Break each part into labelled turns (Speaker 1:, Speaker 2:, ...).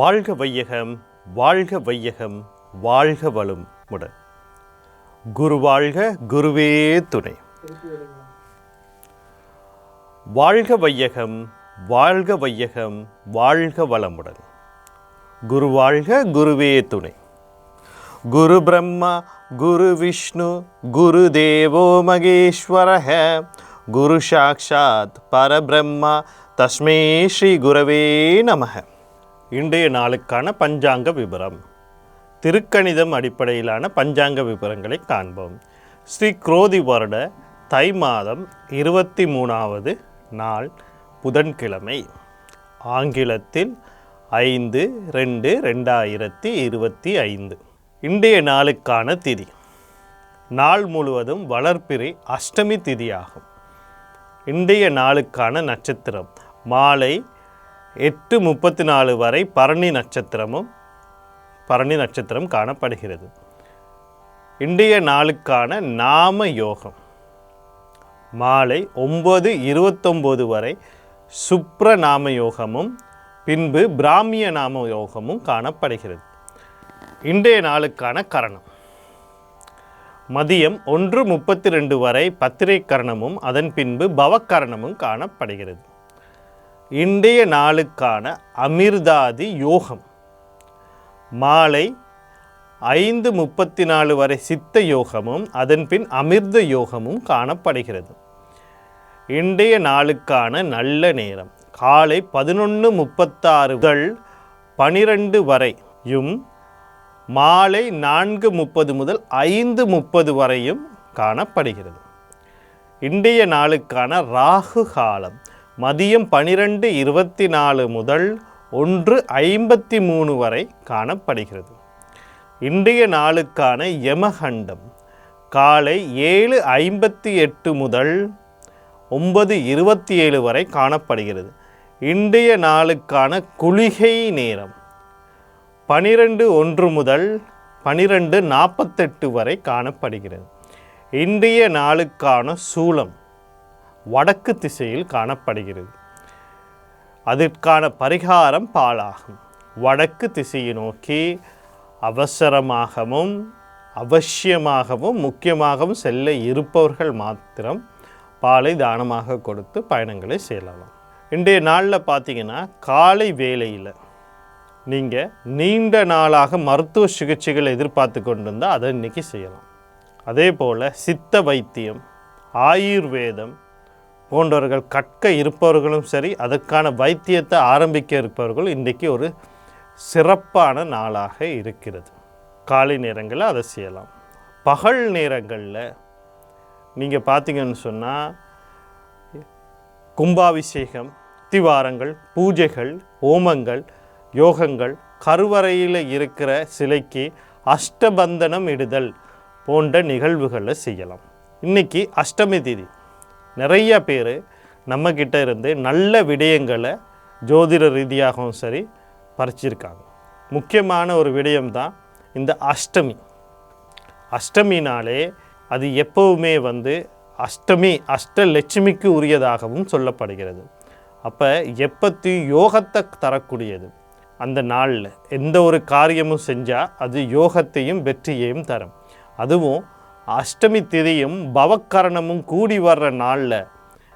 Speaker 1: வாழ்க வையகம் வாழ்க வையகம் வாழ்க வளம் முடன். குரு வாழ்க குருவே துணை. வாழ்க வையகம் வாழ்க வையகம் வாழ்க வளமுடன் குரு வாழ்க குருவே துணை. குரு பிரம்மா குரு விஷ்ணு குரு தேவோ மகேஸ்வரः குரு சாக்ஷாத் பரபிரம்மா தஸ்மே ஸ்ரீ குரவே நமக. இன்றைய நாளுக்கான பஞ்சாங்க விபரம். திருக்கணிதம் அடிப்படையிலான பஞ்சாங்க விபரங்களை காண்போம். ஸ்ரீ குரோதி வருட தை மாதம் இருபத்தி மூணாவது நாள் புதன்கிழமை. ஆங்கிலத்தில் ஐந்து ரெண்டு ரெண்டாயிரத்தி இருபத்தி ஐந்து. இன்றைய நாளுக்கான திதி. நாள் முழுவதும் வளர்ப்பிறை அஷ்டமி திதியாகும். இன்றைய நாளுக்கான நட்சத்திரம் மாலை எட்டு முப்பத்தி நாலு வரை பரணி நட்சத்திரமும் பரணி நட்சத்திரம் காணப்படுகிறது. இன்றைய நாளுக்கான நாம யோகம். மாலை ஒம்பது இருபத்தொம்போது வரை சுப்ர நாம யோகமும் பின்பு பிராமிய நாம யோகமும் காணப்படுகிறது. இன்றைய நாளுக்கான கரணம். மதியம் ஒன்று முப்பத்தி ரெண்டு வரை பத்திரை கரணமும் அதன் பின்பு பவக்கரணமும் காணப்படுகிறது. இன்றைய நாளுக்கான அமிர்தாதி யோகம். மாலை ஐந்து முப்பத்தி நாலு வரை சித்த யோகமும் அதன் பின் அமிர்த யோகமும் காணப்படுகிறது. இன்றைய நாளுக்கான நல்ல நேரம் காலை பதினொன்று முப்பத்தாறு முதல் பனிரெண்டு வரையும் மாலை நான்கு முப்பது முதல் ஐந்து முப்பது வரையும் காணப்படுகிறது. இன்றைய நாளுக்கான ராகு காலம் மதியம் பனிரெண்டு இருபத்தி நாலு முதல் ஒன்று ஐம்பத்தி மூணு வரை காணப்படுகிறது. இன்றைய நாளுக்கான யமகண்டம் காலை ஏழு ஐம்பத்தி எட்டு முதல் ஒன்பது இருபத்தி ஏழு வரை காணப்படுகிறது. இன்றைய நாளுக்கான குளிகை நேரம் பனிரெண்டு ஒன்று முதல் பனிரெண்டு நாற்பத்தெட்டு வரை காணப்படுகிறது. இன்றைய நாளுக்கான சூலம் வடக்கு திசையில் காணப்படுகிறது. அதற்கான பரிகாரம் பாலாகும் வடக்கு திசையை நோக்கி அவசரமாகவும் அவசியமாகவும் முக்கியமாகவும் செல்ல இருப்பவர்கள் மாத்திரம் பாலை தானமாக கொடுத்து பயணங்களை செய்யலாம். இன்றைய நாளில் பார்த்தீங்கன்னா காலை வேலையில் நீங்கள் நீண்ட நாளாக மருத்துவ சிகிச்சைகள் எதிர்பார்த்து கொண்டு இருந்தால் அதை இன்றைக்கி செய்யலாம். அதே போல் சித்த வைத்தியம் ஆயுர்வேதம் போன்றவர்கள் கற்க இருப்பவர்களும் சரி அதற்கான வைத்தியத்தை ஆரம்பிக்க இருப்பவர்கள் இன்றைக்கி ஒரு சிறப்பான நாளாக இருக்கிறது. காலை நேரங்களில் அதை செய்யலாம். பகல் நேரங்களில் நீங்கள் பார்த்தீங்கன்னு சொன்னால் கும்பாபிஷேகம் திவாரங்கள் பூஜைகள் ஓமங்கள் யோகங்கள் கருவறையில் இருக்கிற சிலைக்கு அஷ்டபந்தனம் இடுதல் போன்ற நிகழ்வுகளை செய்யலாம். இன்னைக்கு அஷ்டமி திதி. நிறைய பேர் நம்மக்கிட்ட இருந்து நல்ல விடயங்களை ஜோதிட ரீதியாகவும் சரி பறிச்சிருக்காங்க. முக்கியமான ஒரு விடயம் தான் இந்த அஷ்டமி. அஷ்டமினாலே அது எப்பவுமே வந்து அஷ்டமி அஷ்டலட்சுமிக்கு உரியதாகவும் சொல்லப்படுகிறது. அப்போ எப்பத்தையும் யோகத்தை தரக்கூடியது. அந்த நாளில் எந்த ஒரு காரியமும் செஞ்சால் அது யோகத்தையும் வெற்றியையும் தரும். அதுவும் அஷ்டமி திதியும் பவக்கரணமும் கூடி வர்ற நாளில்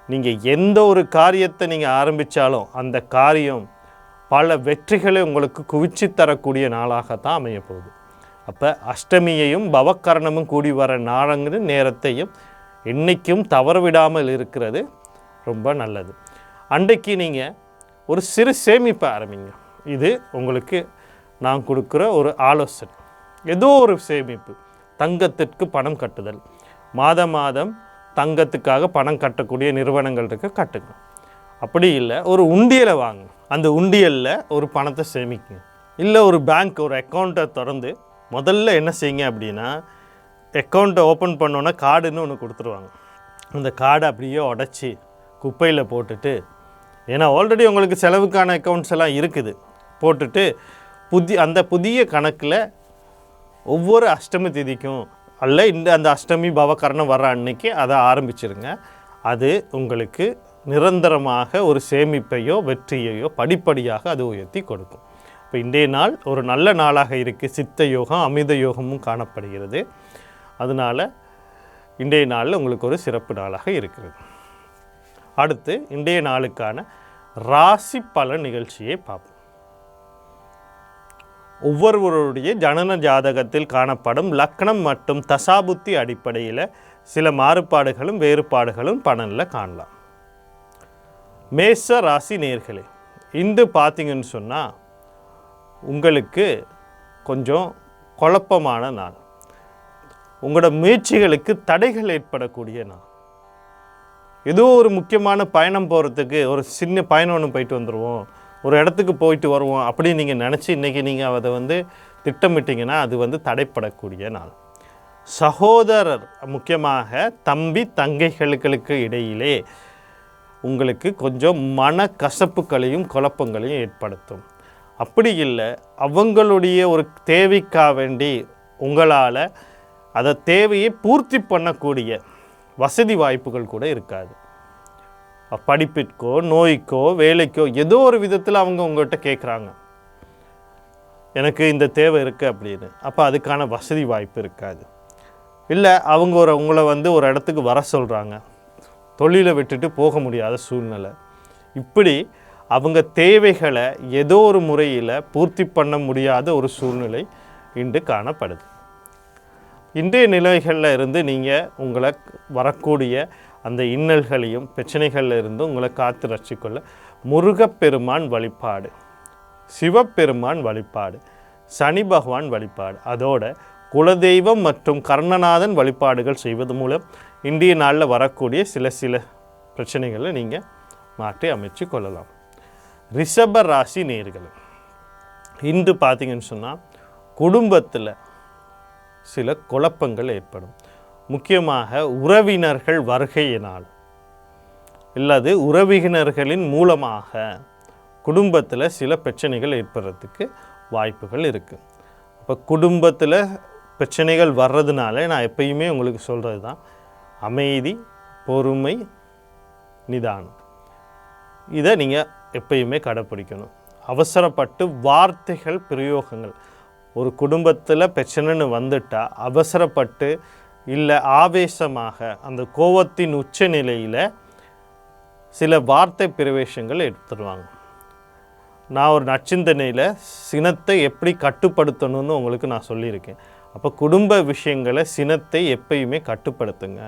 Speaker 1: நீங்கள் எந்த ஒரு காரியத்தை நீங்கள் ஆரம்பித்தாலும் அந்த காரியம் பல வெற்றிகளை உங்களுக்கு குவிச்சு தரக்கூடிய நாளாகத்தான் அமைய போகுது. அப்போ அஷ்டமியையும் பவக்கரணமும் கூடி வர நாளங்கிற நேரத்தையும் என்றைக்கும் தவற விடாமல் இருக்கிறது ரொம்ப நல்லது. அன்றைக்கு நீங்கள் ஒரு சிறு சேமிப்பை ஆரம்பிங்க. இது உங்களுக்கு நான் கொடுக்குற ஒரு ஆலோசனை. ஏதோ ஒரு சேமிப்பு. தங்கத்திற்கு பணம் கட்டுதல். மாதம் மாதம் தங்கத்துக்காக பணம் கட்டக்கூடிய நிறுவனங்கள் இருக்க கட்டுங்க. அப்படி இல்லை ஒரு உண்டியலை வாங்க. அந்த உண்டியலில் ஒரு பணத்தை சேமிக்குங்க இல்லை ஒரு பேங்க் ஒரு அக்கௌண்ட்டை திறந்து முதல்ல என்ன செய்யுங்க அப்படின்னா அக்கௌண்ட்டை ஓப்பன் பண்ணோன்னா கார்டுன்னு ஒன்று கொடுத்துருவாங்க. அந்த கார்டை அப்படியே உடச்சி குப்பையில் போட்டுட்டு ஏன்னா ஆல்ரெடி உங்களுக்கு செலவுக்கான அக்கௌண்ட்ஸ் எல்லாம் இருக்குது. போட்டுட்டு புதிய அந்த புதிய கணக்கில் ஒவ்வொரு அஷ்டமி திதிக்கும் அல்ல இந்த அந்த அஷ்டமி பவகரணம் வர அன்னைக்கு அதை ஆரம்பிச்சிருங்க. அது உங்களுக்கு நிரந்தரமாக ஒரு சேமிப்பையோ வெற்றியையோ படிப்படியாக அது உயர்த்தி கொடுக்கும். இப்போ இன்றைய நாள் ஒரு நல்ல நாளாக இருக்குது சித்த யோகம் அமித யோகமும் காணப்படுகிறது. அதனால் இன்றைய நாளில் உங்களுக்கு ஒரு சிறப்பு நாளாக இருக்கிறது. அடுத்து இன்றைய நாளுக்கான ராசி பல நிகழ்ச்சியை பார்ப்போம். ஒவ்வொருவருடைய ஜனன ஜாதகத்தில் காணப்படும் லக்னம் மற்றும் தசாபுத்தி அடிப்படையில் சில மாறுபாடுகளும் வேறுபாடுகளும் பணனில் காணலாம். மேச ராசி நேர்களே இன்று பார்த்தீங்கன்னு சொன்னால் உங்களுக்கு கொஞ்சம் குழப்பமான நாள். உங்களோட முயற்சிகளுக்கு தடைகள் ஏற்படக்கூடிய நாள். ஏதோ ஒரு முக்கியமான பயணம் போகிறதுக்கு ஒரு சின்ன பயணம் ஒன்று போயிட்டு வந்துடுவோம் ஒரு இடத்துக்கு போயிட்டு வருவோம் அப்படின்னு நீங்கள் நினச்சி இன்றைக்கி நீங்கள் அதை வந்து திட்டமிட்டிங்கன்னா அது வந்து தடைப்படக்கூடிய நாள். சகோதரர் முக்கியமாக தம்பி தங்கைகளுக்கு இடையிலே உங்களுக்கு கொஞ்சம் மன கசப்புகளையும் குழப்பங்களையும் ஏற்படுத்தும். அப்படி இல்லை அவங்களுடைய ஒரு தேவைக்காக வேண்டி உங்களால் அதை தேவையை பூர்த்தி பண்ணக்கூடிய வசதி வாய்ப்புகள் கூட இருக்காது. படிப்பிற்கோ நோய்க்கோ வேலைக்கோ ஏதோ ஒரு விதத்தில் அவங்க உங்கள்கிட்ட கேட்குறாங்க எனக்கு இந்த தேவை இருக்குது அப்படின்னு. அப்போ அதுக்கான வசதி வாய்ப்பு இருக்காது. இல்லை அவங்க ஒரு உங்களை வந்து ஒரு இடத்துக்கு வர சொல்கிறாங்க தொழிலை விட்டுட்டு போக முடியாத சூழ்நிலை. இப்படி அவங்க தேவைகளை ஏதோ ஒரு முறையில் பூர்த்தி பண்ண முடியாத ஒரு சூழ்நிலை இன்று காணப்படுது. இன்றைய நிலைகளில் இருந்து நீங்கள் உங்களை வரக்கூடிய அந்த இன்னல்களையும் பிரச்சனைகளில் இருந்து உங்களை காத்து ரசிக்கொள்ள. முருகப்பெருமான் வழிபாடு. சிவப்பெருமான் வழிபாடு. சனி பகவான் வழிபாடு. அதோட குலதெய்வம் மற்றும் கர்ணநாதன் வழிபாடுகள் செய்வது மூலம் இந்திய நாளில் வரக்கூடிய சில சில பிரச்சனைகளை நீங்கள் மாற்றி அமைச்சு கொள்ளலாம். ரிஷப ராசி நேர்கள் இன்று பார்த்தீங்கன்னு சொன்னால் குடும்பத்தில் சில குழப்பங்கள் ஏற்படும். முக்கியமாக உறவினர்கள் வருகையினால். இல்லது உறவினர்களின் மூலமாக குடும்பத்தில் சில பிரச்சனைகள் ஏற்படுறதுக்கு வாய்ப்புகள் இருக்குது அப்போ குடும்பத்தில் பிரச்சனைகள் வர்றதுனால நான் எப்பயுமே உங்களுக்கு சொல்கிறது தான் அமைதி பொறுமை நிதானம். இதை நீங்கள் எப்பயுமே கடைப்பிடிக்கணும். அவசரப்பட்டு வார்த்தைகள் பிரயோகங்கள். ஒரு குடும்பத்தில் பிரச்சனைன்னு வந்துட்டால் அவசரப்பட்டு இல்லை ஆவேசமாக அந்த கோவத்தின் உச்ச நிலையில் சில வார்த்தை பிரவேசங்கள் எடுத்துருவாங்க. நான் ஒரு நச்சிந்தனையில் சினத்தை எப்படி கட்டுப்படுத்தணும்னு உங்களுக்கு நான் சொல்லியிருக்கேன். அப்போ குடும்ப விஷயங்களை சினத்தை எப்பயுமே கட்டுப்படுத்துங்க.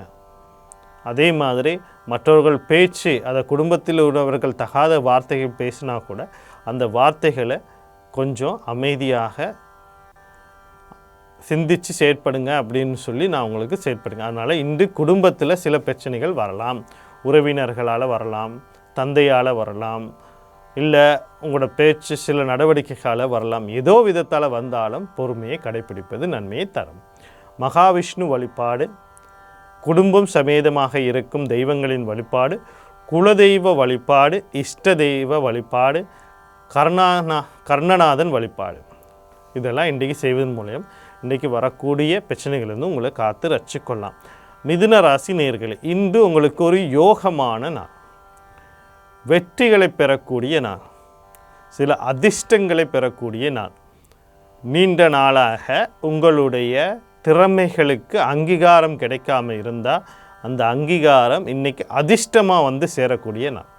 Speaker 1: அதே மாதிரி மற்றவர்கள் பேச்சு அதை குடும்பத்தில் உள்ளவர்கள் தகாத வார்த்தைகள் பேசினா கூட அந்த வார்த்தைகளை கொஞ்சம் அமைதியாக சிந்திச்சு செயற்படுங்க அப்படின்னு சொல்லி நான் உங்களுக்கு செயற்படுங்க. அதனால் இன்று குடும்பத்தில் சில பிரச்சனைகள் வரலாம். உறவினர்களால் வரலாம் தந்தையால் வரலாம் இல்லை உங்களோட பேச்சு சில நடவடிக்கைகளால் வரலாம். ஏதோ விதத்தால் வந்தாலும் பொறுமையை கடைபிடிப்பது நன்மையை தரும். மகாவிஷ்ணு வழிபாடு குடும்பம் சமேதமாக இருக்கும் தெய்வங்களின் வழிபாடு குலதெய்வ வழிபாடு இஷ்ட தெய்வ வழிபாடு கர்ணானா கர்ணநாதன் வழிபாடு. இதெல்லாம் இன்றைக்கு செய்வதன் மூலம் இன்றைக்கு வரக்கூடிய பிரச்சனைகளிலிருந்து உங்களை காத்து ரச்சிக்கொள்ளலாம் மிதுன ராசி நேர்களே இன்று உங்களுக்கு ஒரு யோகமான நாள். வெற்றிகளை பெறக்கூடிய நாள். சில அதிர்ஷ்டங்களை பெறக்கூடிய நாள். நீண்ட நாளாக உங்களுடைய திறமைகளுக்கு அங்கீகாரம் கிடைக்காம இருந்தால் அந்த அங்கீகாரம் இன்னைக்கு அதிர்ஷ்டமாக வந்து சேரக்கூடிய நாள்.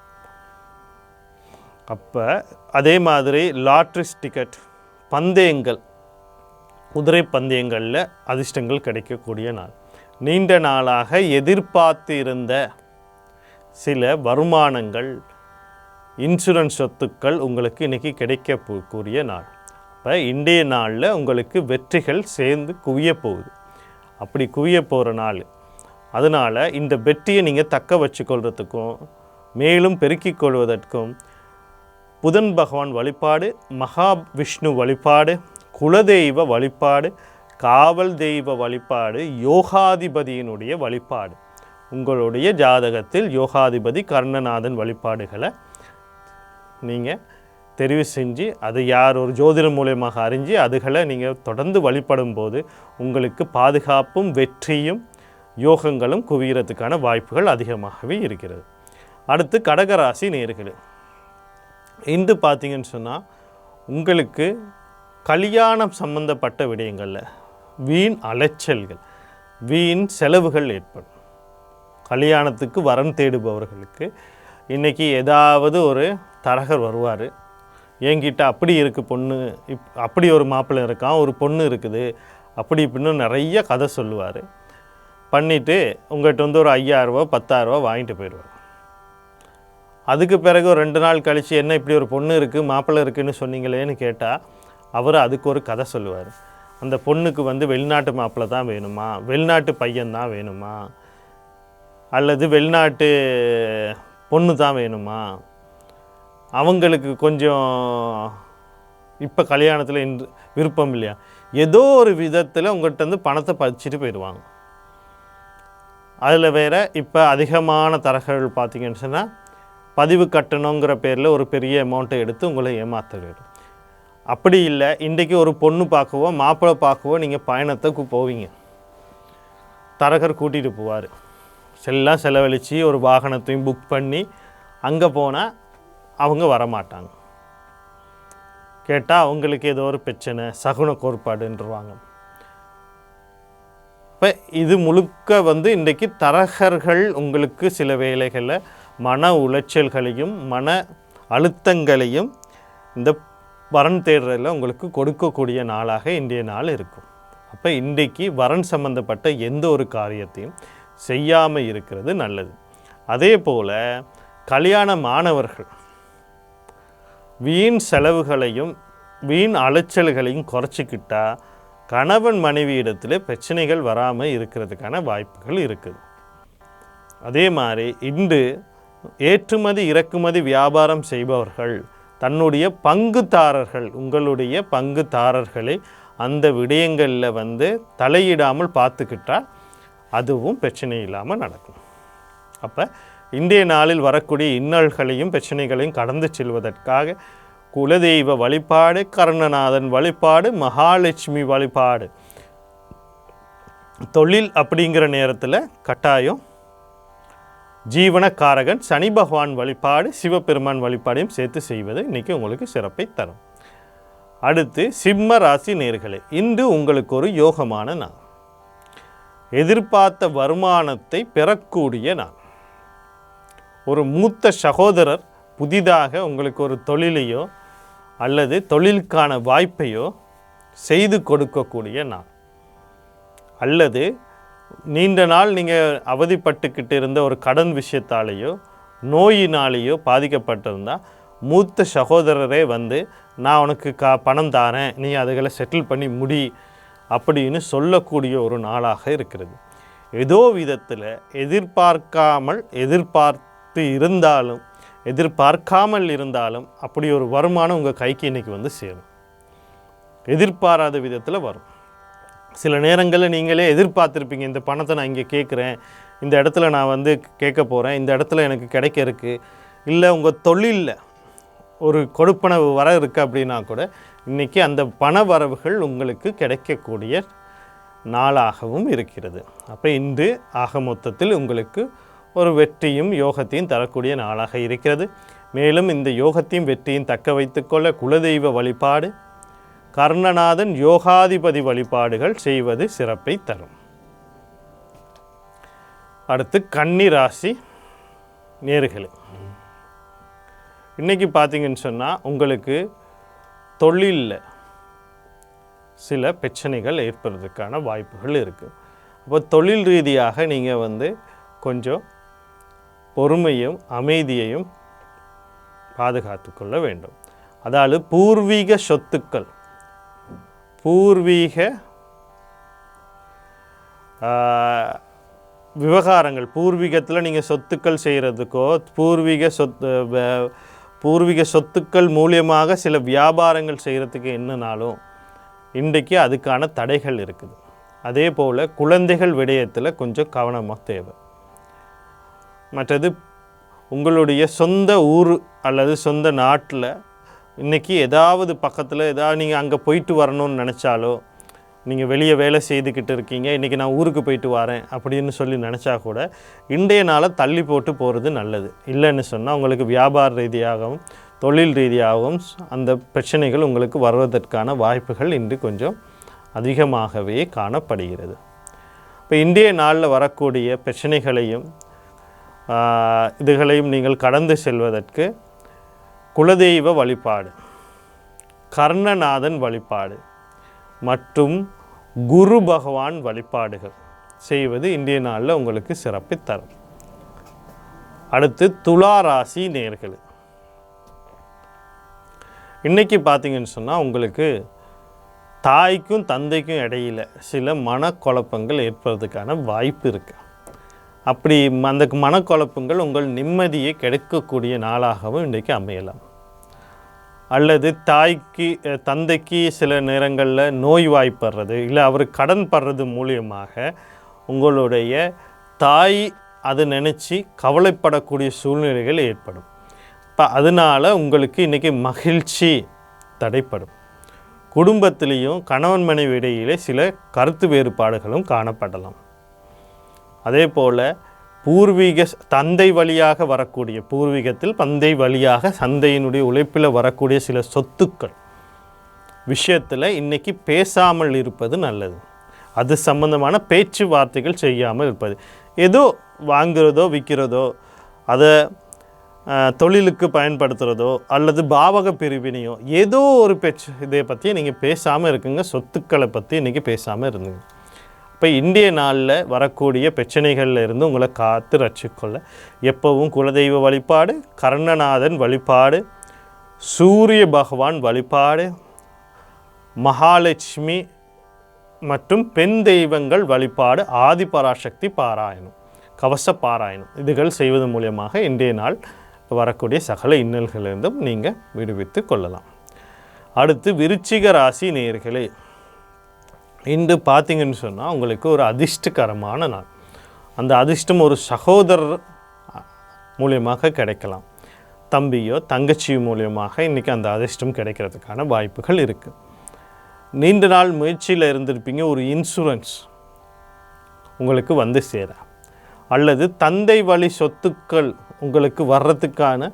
Speaker 1: அப்போ அதே மாதிரி லாட்ரிஸ் டிக்கெட் பந்தயங்கள் குதிரை பந்தயங்களில் அதிர்ஷ்டங்கள் கிடைக்கக்கூடிய நாள். நீண்ட நாளாக எதிர்பார்த்து இருந்த சில வருமானங்கள் இன்சூரன்ஸ் சொத்துக்கள் உங்களுக்கு இன்றைக்கி கிடைக்க கூடிய நாள். இப்போ இன்றைய நாளில் உங்களுக்கு வெற்றிகள் சேர்ந்து குவிய போகுது. அப்படி குவிய போகிற நாள். அதனால் இந்த வெற்றியை நீங்கள் தக்க வச்சுக்கொள்கிறதுக்கும் மேலும் பெருக்கிக் கொள்வதற்கும் புதன் பகவான் வழிபாடு மகா விஷ்ணு வழிபாடு குலதெய்வ வழிபாடு காவல் தெய்வ வழிபாடு யோகாதிபதியினுடைய வழிபாடு. உங்களுடைய ஜாதகத்தில் யோகாதிபதி கர்ணநாதன் வழிபாடுகளை நீங்கள் தெரிவு செஞ்சு அது யார் ஒரு ஜோதிடம் மூலயமாக அறிஞ்சு அதுகளை நீங்கள் தொடர்ந்து வழிபடும் போது உங்களுக்கு பாதுகாப்பும் வெற்றியும் யோகங்களும் குவியறதுக்கான வாய்ப்புகள் அதிகமாகவே இருக்கிறது. அடுத்து கடகராசி நேர்கள். இன்று பார்த்தீங்கன்னு சொன்னால் உங்களுக்கு கல்யாணம் சம்பந்தப்பட்ட விடயங்களில் வீண் அலைச்சல்கள் வீண் செலவுகள் ஏற்படும். கல்யாணத்துக்கு வரன் தேடுபவர்களுக்கு இன்றைக்கி ஏதாவது ஒரு தரகர் வருவார். என்கிட்ட அப்படி இருக்குது பொண்ணு இப் அப்படி ஒரு மாப்பிள்ளை இருக்கான் ஒரு பொண்ணு இருக்குது அப்படி இப்படின்னு நிறைய கதை சொல்லுவார். பண்ணிவிட்டு உங்கள்கிட்ட வந்து ஒரு ஐயாயிரரூபா பத்தாயிரரூபா வாங்கிட்டு போயிடுவார். அதுக்கு பிறகு ஒரு ரெண்டு நாள் கழித்து என்ன இப்படி ஒரு பொண்ணு இருக்குது மாப்பிள்ளை இருக்குதுன்னு சொன்னீங்களேன்னு கேட்டால் அவர் அதுக்கு ஒரு கதை சொல்லுவார். அந்த பொண்ணுக்கு வந்து வெளிநாட்டு மாப்பிள்ளை தான் வேணுமா? வெளிநாட்டு பையன் தான் வேணுமா? அல்லது வெளிநாட்டு பொண்ணு தான் வேணுமா? அவங்களுக்கு கொஞ்சம் இப்போ கல்யாணத்தில் இன்று விருப்பம் இல்லையா? ஏதோ ஒரு விதத்தில் உங்கள்கிட்ட இருந்து பணத்தை பறிச்சுட்டு போயிடுவாங்க. அதில் வேறு இப்போ அதிகமான தரகர்கள் பார்த்தீங்கன்னு சொன்னால் பதிவு கட்டணுங்கிற பேரில் ஒரு பெரிய அமௌண்ட்டை எடுத்து உங்களை ஏமாத்துறது அப்படி இல்லை இன்றைக்கி ஒரு பொண்ணு பார்க்கவோ மாப்பிள்ளை பார்க்கவோ நீங்கள் பயணத்துக்கு போவீங்க. தரகர் கூட்டிகிட்டு போவார். எல்லாம் செலவழித்து ஒரு வாகனத்தையும் புக் பண்ணி அங்கே போனால் அவங்க வரமாட்டாங்க. கேட்டால் அவங்களுக்கு ஏதோ ஒரு பிரச்சனை சகுன கோட்பாடுன்றவாங்க. இப்போ இது முழுக்க வந்து இன்றைக்கி தரகர்கள் உங்களுக்கு சில வேலைகளில் மன உளைச்சல்களையும் மன அழுத்தங்களையும் இந்த வரன் தேடுறதில் உங்களுக்கு கொடுக்கக்கூடிய நாளாக இன்றைய நாள் இருக்கும். அப்போ இன்றைக்கு வரன் சம்பந்தப்பட்ட எந்த ஒரு காரியத்தையும் செய்யாமல் இருக்கிறது நல்லது. அதே போல் கல்யாண மாணவர்கள் வீண் செலவுகளையும் வீண் அலைச்சல்களையும் குறைச்சிக்கிட்டா கணவன் மனைவி இடத்துல பிரச்சனைகள் வராமல் இருக்கிறதுக்கான வாய்ப்புகள் இருக்குது. அதே மாதிரி இன்று ஏற்றுமதி இறக்குமதி வியாபாரம் செய்பவர்கள் தன்னுடைய பங்குதாரர்கள் உங்களுடைய பங்குதாரர்களை அந்த விடயங்களில் வந்து தலையிடாமல் பார்த்துக்கிட்டால் அதுவும் பிரச்சனை இல்லாமல் நடக்கும். அப்போ இன்றைய நாளில் வரக்கூடிய இன்னல்களையும் பிரச்சனைகளையும் கடந்து செல்வதற்காக குலதெய்வ வழிபாடு கர்ணநாதன் வழிபாடு மகாலட்சுமி வழிபாடு. தொழில் அப்படிங்கிற நேரத்தில் கட்டாயம் ஜீவனக்காரகன் சனி பகவான் வழிபாடு சிவபெருமான் வழிபாடையும் சேர்த்து செய்வது இன்றைக்கி உங்களுக்கு சிறப்பை தரும். அடுத்து சிம்ம ராசி நேர்களே இன்று உங்களுக்கு ஒரு யோகமான நாள். எதிர்பார்த்த வருமானத்தை பெறக்கூடிய நாள். ஒரு மூத்த சகோதரர் புதிதாக உங்களுக்கு ஒரு தொழிலையோ அல்லது தொழிலுக்கான வாய்ப்பையோ செய்து கொடுக்கக்கூடிய நாள். அல்லது நீண்ட நாள் நீங்கள் அவதிப்பட்டுக்கிட்டு இருந்த ஒரு கடன் விஷயத்தாலேயோ நோயினாலேயோ பாதிக்கப்பட்டிருந்தால் மூத்த சகோதரரே வந்து நான் உனக்கு கா பணம் தாரேன். நீ அதுகளை செட்டில் பண்ணி முடி அப்படின்னு சொல்லக்கூடிய ஒரு நாளாக இருக்கிறது. ஏதோ விதத்தில் எதிர்பார்க்காமல் எதிர்பார்த்து இருந்தாலும் எதிர்பார்க்காமல் இருந்தாலும் அப்படி ஒரு வருமானம் உங்கள் கைக்கு இன்றைக்கி வந்து சேரும். எதிர்பாராத விதத்தில் வரும். சில நேரங்களில் நீங்களே எதிர்பார்த்துருப்பீங்க இந்த பணத்தை நான் இங்கே கேட்குறேன் இந்த இடத்துல நான் வந்து கேட்க போகிறேன் இந்த இடத்துல எனக்கு கிடைக்க இருக்குது இல்லை உங்கள் தொழிலில் ஒரு கொடுப்பனவு வர இருக்குது அப்படின்னா கூட இன்றைக்கி அந்த பண வரவுகள் உங்களுக்கு கிடைக்கக்கூடிய நாளாகவும் இருக்கிறது. அப்போ இன்று ஆக மொத்தத்தில் உங்களுக்கு ஒரு வெற்றியும் யோகத்தையும் தரக்கூடிய நாளாக இருக்கிறது. மேலும் இந்த யோகத்தையும் வெற்றியும் தக்க வைத்துக்கொள்ள குலதெய்வ வழிபாடு கர்ணநாதன் யோகாதிபதி வழிபாடுகள் செய்வது சிறப்பை தரும். அடுத்து கன்னி ராசி நேர்களே. இன்றைக்கி பார்த்தீங்கன்னு சொன்னால் உங்களுக்கு தொழிலில் சில பிரச்சனைகள் ஏற்படுறதுக்கான வாய்ப்புகள் இருக்குது அப்போ தொழில் ரீதியாக நீங்கள் வந்து கொஞ்சம் பொறுமையும் அமைதியையும் பாதுகாத்து கொள்ள வேண்டும். அதாவது பூர்வீக சொத்துக்கள் பூர்வீக விவகாரங்கள். பூர்வீகத்தில் நீங்கள் சொத்துக்கள் செய்கிறதுக்கோ பூர்வீக சொத்து பூர்வீக சொத்துக்கள் மூலியமாக சில வியாபாரங்கள் செய்கிறதுக்கு என்னனாலும் இன்றைக்கு அதுக்கான தடைகள் இருக்குது. அதே போல் குழந்தைகள் விடயத்தில் கொஞ்சம் கவனமாக தேவை. மற்றது உங்களுடைய சொந்த ஊர் அல்லது சொந்த நாட்டில் இன்றைக்கி ஏதாவது பக்கத்தில் ஏதாவது நீங்கள் அங்கே போயிட்டு வரணும்னு நினச்சாலோ நீங்கள் வெளியே வேலை செய்துக்கிட்டு இருக்கீங்க இன்றைக்கி நான் ஊருக்கு போயிட்டு வரேன் அப்படின்னு சொல்லி நினச்சா கூட இன்றைய நாளை தள்ளி போட்டு போகிறது நல்லது. இல்லைன்னு சொன்னால் உங்களுக்கு வியாபார ரீதியாகவும் தொழில் ரீதியாகவும் அந்த பிரச்சனைகள் உங்களுக்கு வருவதற்கான வாய்ப்புகள் இன்று கொஞ்சம் அதிகமாகவே காணப்படுகிறது. இப்போ இன்றைய நாளில் வரக்கூடிய பிரச்சனைகளையும் இதுகளையும் நீங்கள் கடந்து செல்வதற்கு குலதெய்வ வழிபாடு கர்ணநாதன் வழிபாடு மற்றும் குரு பகவான் வழிபாடுகள் செய்வது இன்றைய நாளில் உங்களுக்கு சிறப்பை தரும். அடுத்து துலா ராசி நேர்கள். இன்றைக்கி பார்த்தீங்கன்னு சொன்னால் உங்களுக்கு தாய்க்கும் தந்தைக்கும் இடையில் சில மனக்குழப்பங்கள் ஏற்படுறதுக்கான வாய்ப்பு இருக்குது அப்படி அந்த மனக்குழப்பங்கள் உங்கள் நிம்மதியை கெடுக்கக்கூடிய நாளாகவும் இன்றைக்கு அமையலாம். அல்லது தாய்க்கு தந்தைக்கு சில நேரங்களில் நோய்வாய்ப்படுறது இல்லை அவர் கடன் படுறது மூலியமாக உங்களுடைய தாய் அதை நினச்சி கவலைப்படக்கூடிய சூழ்நிலைகள் ஏற்படும். இப்போ அதனால் உங்களுக்கு இன்றைக்கி மகிழ்ச்சி தடைப்படும். குடும்பத்திலையும் கணவன் மனைவி இடையிலே சில கருத்து வேறுபாடுகளும் காணப்படலாம். அதே போல் பூர்வீக தந்தை வழியாக வரக்கூடிய பூர்வீகத்தில் தந்தை வழியாக சந்தையினுடைய உழைப்பில் வரக்கூடிய சில சொத்துக்கள். விஷயத்தில் இன்றைக்கி பேசாமல் இருப்பது நல்லது. அது சம்பந்தமான பேச்சுவார்த்தைகள் செய்யாமல் இருப்பது. ஏதோ வாங்குறதோ விற்கிறதோ அதை தொழிலுக்கு பயன்படுத்துகிறதோ அல்லது பாவக பிரிவினையோ ஏதோ ஒரு பேச்சு இதை பற்றி நீங்கள் பேசாமல் இருக்குங்க. சொத்துக்களை பற்றி இன்றைக்கி பேசாமல் இருந்துங்க. இப்போ இந்திய நாளில் வரக்கூடிய பிரச்சனைகளில் இருந்து உங்களை காத்து ரட்சிக்கொள்ள. எப்பவும் குலதெய்வ வழிபாடு கர்ணநாதன் வழிபாடு சூரிய பகவான் வழிபாடு மகாலட்சுமி மற்றும் பெண் தெய்வங்கள் வழிபாடு ஆதிபராசக்தி பாராயணம் கவச பாராயணம். இதுகள் செய்வதன் மூலியமாக இன்றைய நாள் வரக்கூடிய சகல இன்னல்களிலிருந்தும் நீங்கள் விடுவித்து கொள்ளலாம். அடுத்து விருச்சிக ராசி நேர்களே இன்று பார்த்தீங்கன்னு சொன்னால் உங்களுக்கு ஒரு அதிர்ஷ்டகரமான நாள். அந்த அதிர்ஷ்டம் ஒரு சகோதரர் மூலியமாக கிடைக்கலாம். தம்பியோ தங்கச்சியோ மூலியமாக இன்றைக்கி அந்த அதிர்ஷ்டம் கிடைக்கிறதுக்கான வாய்ப்புகள் இருக்குது நீண்ட நாள் முயற்சியில் இருந்திருப்பீங்க ஒரு இன்சூரன்ஸ் உங்களுக்கு வந்து சேர. அல்லது தந்தை வழி சொத்துக்கள் உங்களுக்கு வர்றதுக்கான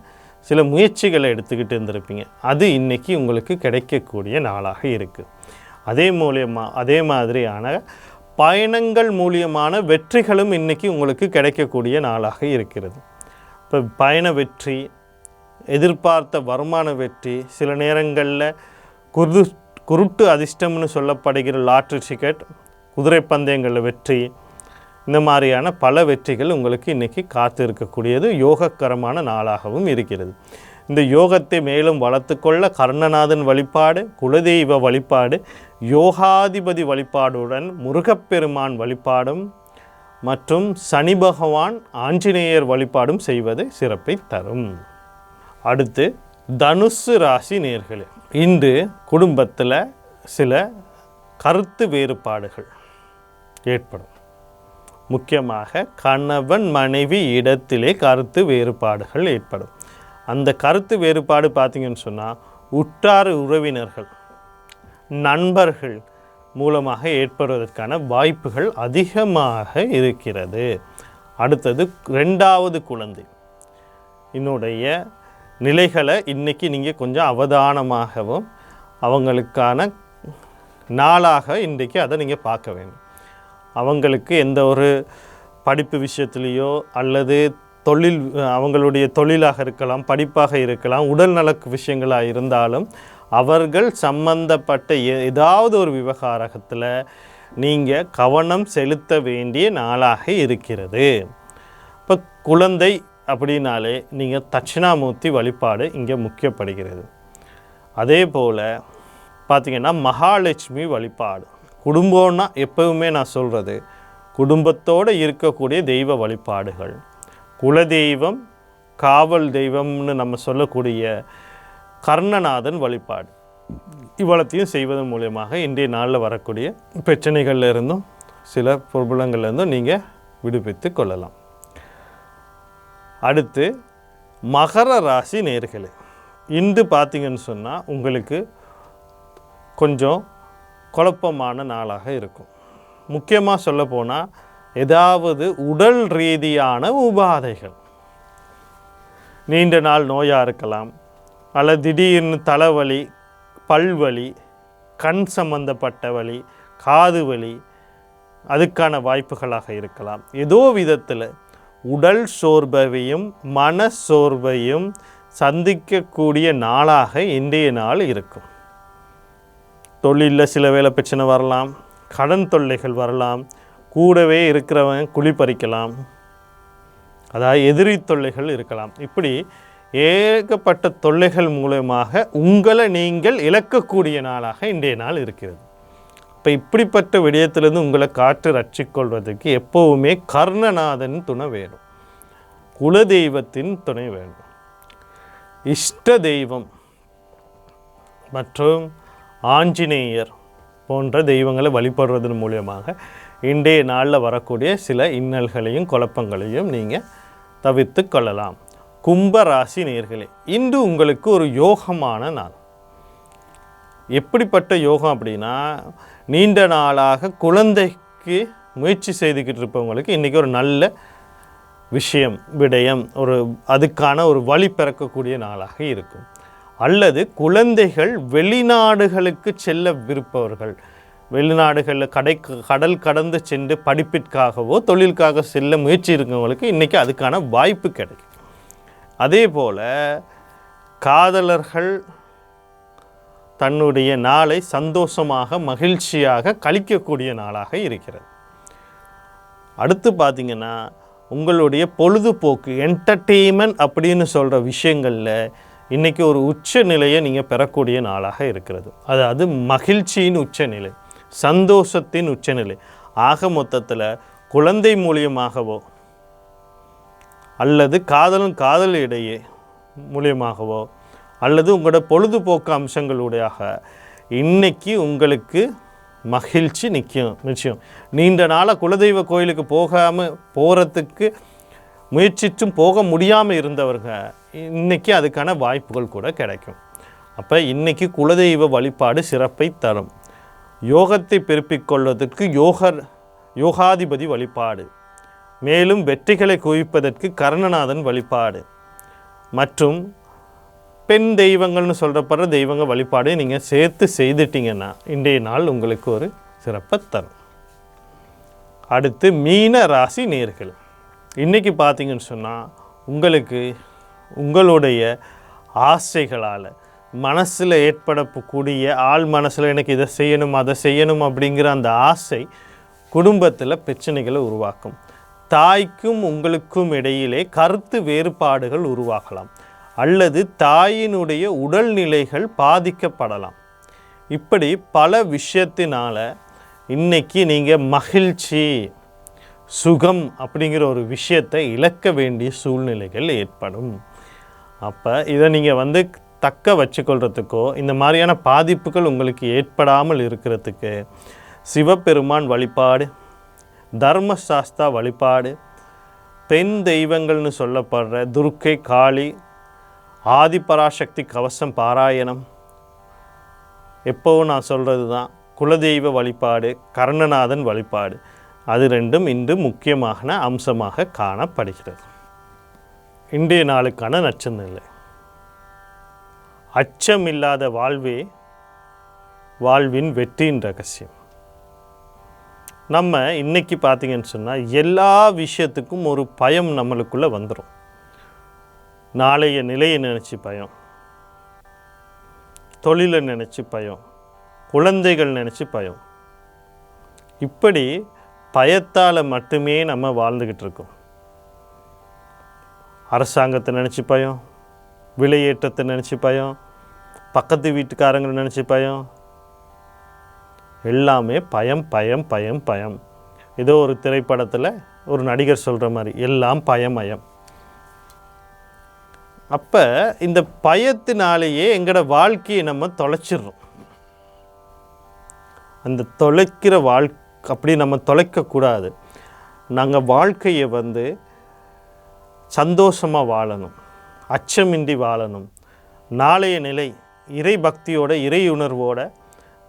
Speaker 1: சில முயற்சிகளை எடுத்துக்கிட்டு இருந்திருப்பீங்க. அது இன்னைக்கு உங்களுக்கு கிடைக்கக்கூடிய நாளாக இருக்குது அதே மூலியமாக அதே மாதிரியான பயணங்கள் மூலியமான வெற்றிகளும் இன்னைக்கு உங்களுக்கு கிடைக்கக்கூடிய நாளாக இருக்கிறது. இப்போ பயண வெற்றி எதிர்பார்த்த வருமான வெற்றி சில நேரங்களில் குரு குருட்டு அதிர்ஷ்டம்னு சொல்லப்படுகிற லாட்ரி டிக்கெட் குதிரை பந்தயங்களில் வெற்றி இந்த மாதிரியான பல வெற்றிகள் உங்களுக்கு இன்றைக்கி காத்து இருக்கக்கூடியது யோகக்கரமான நாளாகவும் இருக்கிறது. இந்த யோகத்தை மேலும் வளர்த்துக்கொள்ள கர்ணநாதன் வழிபாடு குலதெய்வ வழிபாடு யோகாதிபதி வழிபாடுடன் முருகப்பெருமான் வழிபாடும் மற்றும் சனி பகவான் ஆஞ்சநேயர் வழிபாடும் செய்வது சிறப்பை தரும். அடுத்து தனுசு ராசி நேர்களே இன்று குடும்பத்தில் சில கருத்து வேறுபாடுகள் ஏற்படும். முக்கியமாக கணவன் மனைவி இடத்திலே கருத்து வேறுபாடுகள் ஏற்படும். அந்த கருத்து வேறுபாடு பார்த்திங்கன்னு சொன்னால் உற்றார் உறவினர்கள் நண்பர்கள் மூலமாக ஏற்படுவதற்கான வாய்ப்புகள் அதிகமாக இருக்கிறது. அடுத்தது ரெண்டாவது குழந்தை. என்னுடைய நிலைகளை இன்றைக்கி நீங்கள் கொஞ்சம் அவதானமாகவும் அவங்களுக்கான நாளாக இன்றைக்கி அதை நீங்கள் பார்க்க வேண்டும். அவங்களுக்கு எந்த ஒரு படிப்பு விஷயத்துலேயோ அல்லது தொழில் அவங்களுடைய தொழிலாக இருக்கலாம் படிப்பாக இருக்கலாம் உடல்நல விஷயங்களாக இருந்தாலும் அவர்கள் சம்பந்தப்பட்ட ஏதாவது ஒரு விவகாரத்தில் நீங்கள் கவனம் செலுத்த வேண்டிய நாளாக இருக்கிறது. இப்போ குழந்தை அப்படின்னாலே நீங்கள் தட்சிணாமூர்த்தி வழிபாடு இங்கே முக்கியப்படுகிறது. அதே போல் பார்த்திங்கன்னா மகாலட்சுமி வழிபாடு. குடும்பம்னா எப்பவுமே நான் சொல்கிறது குடும்பத்தோடு இருக்கக்கூடிய தெய்வ வழிபாடுகள். குலதெய்வம் காவல் தெய்வம்னு நம்ம சொல்லக்கூடிய கர்ணநாதன் வழிபாடு. இவ்வளத்தையும் செய்வதன் மூலியமாக இன்றைய நாளில் வரக்கூடிய பிரச்சனைகளில் இருந்தும் சில பிரபலங்கள்லேருந்தும் நீங்கள் விடுவித்து கொள்ளலாம். அடுத்து மகர ராசி நேர்களே. இன்று பார்த்தீங்கன்னு சொன்னால் உங்களுக்கு கொஞ்சம் குழப்பமான நாளாக இருக்கும். முக்கியமாக சொல்ல போனால் ஏதாவது உடல் ரீதியான உபாதைகள். நீண்ட நாள் நோயாக இருக்கலாம். அல்லது திடீர்னு தலைவலி பல்வலி கண் சம்பந்தப்பட்ட வலி காது வலி அதுக்கான வாய்ப்புகளாக இருக்கலாம். ஏதோ விதத்தில் உடல் சோர்வையும் மன சோர்வையும் சந்திக்கக்கூடிய நாளாக இன்றைய நாள் இருக்கும். தொழிலில் சில வேலை பிரச்சனை வரலாம் கடன் தொல்லைகள் வரலாம் கூடவே இருக்கிறவன் குழி பறிக்கலாம் அதாவது எதிரி தொல்லைகள் இருக்கலாம். இப்படி ஏகப்பட்ட தொல்லைகள் மூலயமாக உங்களை நீங்கள் இழக்கக்கூடிய நாளாக இன்றைய நாள் இருக்கிறது. இப்போ இப்படிப்பட்ட விடயத்திலிருந்து உங்களை காற்று ரட்சிக்கொள்வதற்கு எப்போவுமே கர்ணநாதன் துணை வேணும். குலதெய்வத்தின் துணை வேணும். இஷ்ட தெய்வம் மற்றும் ஆஞ்சநேயர் போன்ற தெய்வங்களை வழிபடுவதன் மூலியமாக இன்றைய நாளில் வரக்கூடிய சில இன்னல்களையும் குழப்பங்களையும் நீங்கள் தவிர்த்து கொள்ளலாம். கும்பராசி நேர்களே இன்று உங்களுக்கு ஒரு யோகமான நாள். எப்படிப்பட்ட யோகம் அப்படின்னா நீண்ட நாளாக குழந்தைக்கு முயற்சி செய்துக்கிட்டு இருப்பவங்களுக்கு இன்றைக்கி ஒரு நல்ல விஷயம் விடயம் ஒரு அதுக்கான ஒரு வழி பிறக்கக்கூடிய நாளாக இருக்கும். அல்லது குழந்தைகள் வெளிநாடுகளுக்கு செல்ல விருப்பவர்கள் வெளிநாடுகளில் கடை கடல் கடந்து சென்று படிப்பிற்காகவோ தொழிலுக்காக செல்ல முயற்சி இருக்கவங்களுக்கு இன்றைக்கி அதுக்கான வாய்ப்பு கிடைக்கும். அதே போல் காதலர்கள் தன்னுடைய நாளை சந்தோஷமாக மகிழ்ச்சியாக கழிக்கக்கூடிய நாளாக இருக்கிறது. அடுத்து பார்த்தீங்கன்னா உங்களுடைய பொழுதுபோக்கு என்டர்டெயின்மெண்ட் அப்படின்னு சொல்கிற விஷயங்களில் இன்றைக்கி ஒரு உச்ச நிலையை நீங்கள் பெறக்கூடிய நாளாக இருக்கிறது. அதாவது மகிழ்ச்சியின் உச்சநிலை சந்தோஷத்தின் உச்சநிலை. ஆக மொத்தத்தில் குழந்தை மூலியமாகவோ அல்லது காதலும் காதல் இடையே மூலியமாகவோ அல்லது உங்களோட பொழுதுபோக்கு அம்சங்களுடையாக இன்னைக்கு உங்களுக்கு மகிழ்ச்சி நிற்கும் நிச்சயம். நீண்ட நாளாக குலதெய்வ கோயிலுக்கு போகாமல் போகிறதுக்கு முயற்சிச்சும் போக முடியாமல் இருந்தவங்க இன்றைக்கி அதுக்கான வாய்ப்புகள் கூட கிடைக்கும். அப்போ இன்றைக்கி குலதெய்வ வழிபாடு சிறப்பை தரும். யோகத்தை பெருப்பிக் கொள்வதற்கு யோகர் யோகாதிபதி வழிபாடு. மேலும் வெற்றிகளை குவிப்பதற்கு கர்ணநாதன் வழிபாடு. மற்றும் பெண் தெய்வங்கள்னு சொல்கிறப்படுற தெய்வங்க வழிபாடு நீங்கள் சேர்த்து செய்துட்டிங்கன்னா இன்றைய நாள் உங்களுக்கு ஒரு சிறப்பை தரும். அடுத்து மீன ராசி நேர்கள். இன்றைக்கி பார்த்தீங்கன்னு சொன்னால் உங்களுக்கு உங்களுடைய ஆசைகளால் மனசில் ஏற்படக்கூடிய ஆள் மனசில் எனக்கு இதை செய்யணும் அதை செய்யணும் அப்படிங்கிற அந்த ஆசை குடும்பத்தில் பிரச்சனைகளை உருவாக்கும். தாய்க்கும் உங்களுக்கும் இடையிலே கருத்து வேறுபாடுகள் உருவாகலாம். அல்லது தாயினுடைய உடல்நிலைகள் பாதிக்கப்படலாம். இப்படி பல விஷயத்தினால் இன்னைக்கு நீங்கள் மகிழ்ச்சி சுகம் அப்படிங்கிற ஒரு விஷயத்தை இழக்க வேண்டிய சூழ்நிலைகள் ஏற்படும். அப்போ இதை நீங்கள் வந்து தக்க வச்சுக்கொள்கிறதுக்கோ இந்த மாதிரியான பாதிப்புகள் உங்களுக்கு ஏற்படாமல் இருக்கிறதுக்கு சிவபெருமான் வழிபாடு தர்மசாஸ்தா வழிபாடு பெண் தெய்வங்கள்னு சொல்லப்படுற துர்க்கை காளி ஆதிபராசக்தி கவசம் பாராயணம். எப்போவும் நான் சொல்கிறது தான். குலதெய்வ வழிபாடு கர்ணநாதன் வழிபாடு. அது ரெண்டும் இன்று முக்கியமான அம்சமாக காணப்படுகிறது. இன்றைய நாளுக்கான நச்சநிலை அச்சமில்லாத வாழ்வே வாழ்வின் வெற்றியின் ரகசியம். நம்ம இன்றைக்கி பார்த்திங்கன்னு சொன்னால் எல்லா விஷயத்துக்கும் ஒரு பயம் நம்மளுக்குள்ளே வந்துடும் நாளைய நிலையை நினச்சி பயம். தொழிலை நினச்சி பயம். குழந்தைகள் நினச்சி பயம். இப்படி பயத்தால் மட்டுமே நம்ம வாழ்ந்துக்கிட்டு இருக்கோம். அரசாங்கத்தை நினச்சி பயம். விலையேற்றத்தை நினச்சி பயம். பக்கத்து வீட்டுக்காரங்களை நினச்சி பயம். எல்லாமே பயம் பயம் பயம் பயம். ஏதோ ஒரு திரைப்படத்தில் ஒரு நடிகர் சொல்கிற மாதிரி எல்லாம் பயமயம். அப்போ இந்த பயத்தினாலேயே எங்களோட வாழ்க்கையை நம்ம தொலைச்சிடுறோம் அந்த தொலைக்கிற வாழ் அப்படி நம்ம தொலைக்கக்கூடாது நாங்கள் வாழ்க்கையை வந்து சந்தோஷமாக வாழணும். அச்சமின்றி வாழணும். நாளைய நிலை இறை பக்தியோட இறை உணர்வோட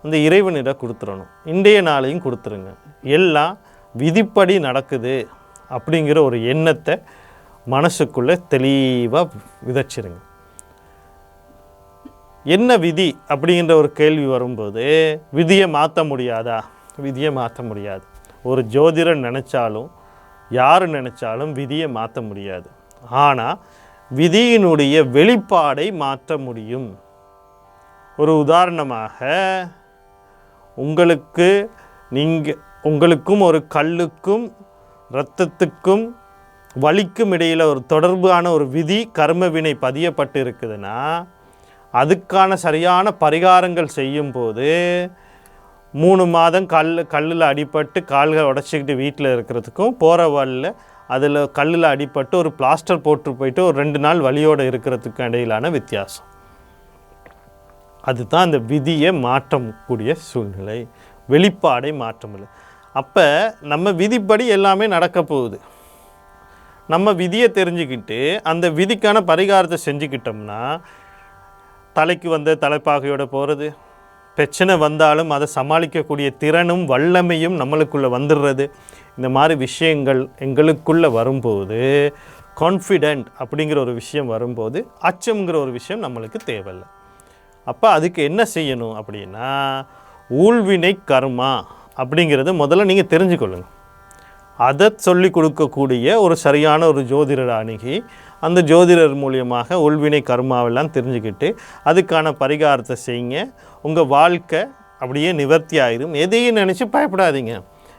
Speaker 1: அந்த இறைவனிடம் கொடுத்துடணும் இன்றைய நாளையும் கொடுத்துருங்க. எல்லாம் விதிப்படி நடக்குது அப்படிங்கிற ஒரு எண்ணத்தை மனசுக்குள்ளே தெளிவாக விதைச்சிருங்க. என்ன விதி அப்படிங்கிற ஒரு கேள்வி வரும்போது விதியை மாற்ற முடியாதா? விதியை மாற்ற முடியாது. ஒரு ஜோதிடர் நினச்சாலும் யார் நினச்சாலும் விதியை மாற்ற முடியாது. ஆனால் விதியினுடைய வெளிப்பாடை மாற்ற முடியும். ஒரு உதாரணமாக உங்களுக்கு நீங்கள் உங்களுக்கும் ஒரு கல்லுக்கும் இரத்தத்துக்கும் வலிக்கும் இடையில் ஒரு தொடர்பான ஒரு விதி கர்ம வினை பதியப்பட்டு இருக்குதுன்னா அதுக்கான சரியான பரிகாரங்கள் செய்யும்போது மூணு மாதம் கல் கல்லில் அடிபட்டு கால்கள் உடச்சிக்கிட்டு வீட்டில் இருக்கிறதுக்கும் போகிற வழியில் அதில் கல்லில் அடிபட்டு ஒரு பிளாஸ்டர் போட்டு போயிட்டு ஒரு ரெண்டு நாள் வலியோடு இருக்கிறதுக்கும் இடையிலான வித்தியாசம். அதுதான் அந்த விதியை மாற்றக்கூடிய சூழ்நிலை. வெளிப்பாடை மாற்றமில்லை. அப்போ நம்ம விதிப்படி எல்லாமே நடக்க போகுது. நம்ம விதியை தெரிஞ்சுக்கிட்டு அந்த விதிக்கான பரிகாரத்தை செஞ்சுக்கிட்டோம்னா தலைக்கு வந்த தலைப்பாகையோட போகிறது பிரச்சனை வந்தாலும் அதை சமாளிக்கக்கூடிய திறனும் வல்லமையும் நம்மளுக்குள்ளே வந்துடுறது. இந்த மாதிரி விஷயங்கள் எங்களுக்குள்ளே வரும்போது கான்ஃபிடென்ட் அப்படிங்கிற ஒரு விஷயம் வரும்போது அச்சம்ங்கிற ஒரு விஷயம் நம்மளுக்கு தேவையில்லை. அப்போ அதுக்கு என்ன செய்யணும் அப்படின்னா ஊழ்வினை கர்மா அப்படிங்கிறத முதல்ல நீங்கள் தெரிஞ்சுக்கொள்ளுங்க. அதை சொல்லி கொடுக்கக்கூடிய ஒரு சரியான ஒரு ஜோதிடர் அணுகி அந்த ஜோதிடர் மூலியமாக உள்வினை கர்மாவெல்லாம் தெரிஞ்சுக்கிட்டு அதுக்கான பரிகாரத்தை செய்யுங்க. உங்கள் வாழ்க்கை அப்படியே நிவர்த்தி ஆயிரும். எதையும் நினச்சி பயப்படாதீங்க.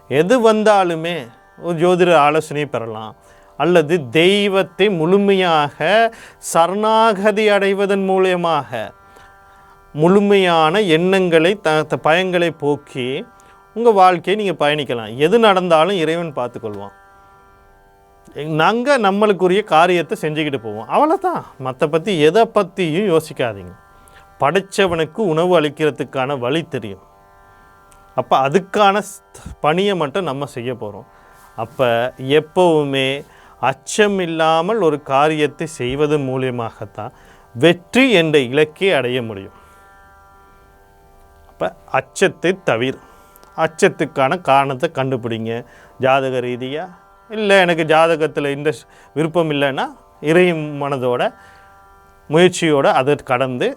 Speaker 1: எது வந்தாலுமே ஒரு ஜோதிடர் ஆலோசனையை பெறலாம். அல்லது தெய்வத்தை முழுமையாக சரணாகதி அடைவதன் மூலியமாக முழுமையான எண்ணங்களை த த- பயங்களை போக்கி உங்கள் வாழ்க்கையை நீங்கள் பயணிக்கலாம். எது நடந்தாலும் இறைவன் பார்த்துக்கொள்வான். நாங்கள் நம்மளுக்குரிய காரியத்தை செஞ்சுக்கிட்டு போவோம். அவ்வளோதான் மற்ற பற்றி எதை பற்றியும் யோசிக்காதீங்க. படைச்சவனுக்கு உணவு அளிக்கிறதுக்கான வழி தெரியும். அப்போ அதுக்கான ஸ்- பணியை மட்டும் நம்ம செய்ய போகிறோம் அப்போ எப்போவுமே அச்சம் இல்லாமல் ஒரு காரியத்தை செய்வது மூலியமாகத்தான் வெற்றி என்ற இலக்கை அடைய முடியும். இப்போ அச்சத்தை தவிர. அச்சத்துக்கான காரணத்தை கண்டுபிடிங்க. ஜாதக ரீதியாக இல்லை எனக்கு ஜாதகத்தில் இந்த விருப்பம் இல்லைன்னா இறை மனதோட முயற்சியோடு அதை கடந்து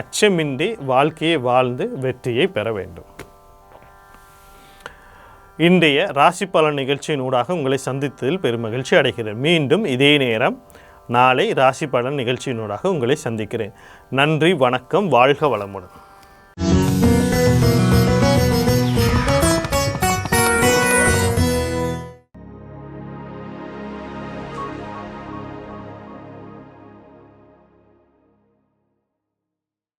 Speaker 1: அச்சமின்றி வாழ்க்கையை வாழ்ந்து வெற்றியை பெற வேண்டும். இன்றைய ராசி பலன் நிகழ்ச்சியின் ஊடாக உங்களை சந்தித்ததில் பெருமகிழ்ச்சி அடைகிறேன். மீண்டும் இதே நேரம் நாளை ராசி பலன் நிகழ்ச்சியினூடாக உங்களை சந்திக்கிறேன். நன்றி வணக்கம் வாழ்க வளமுடன்.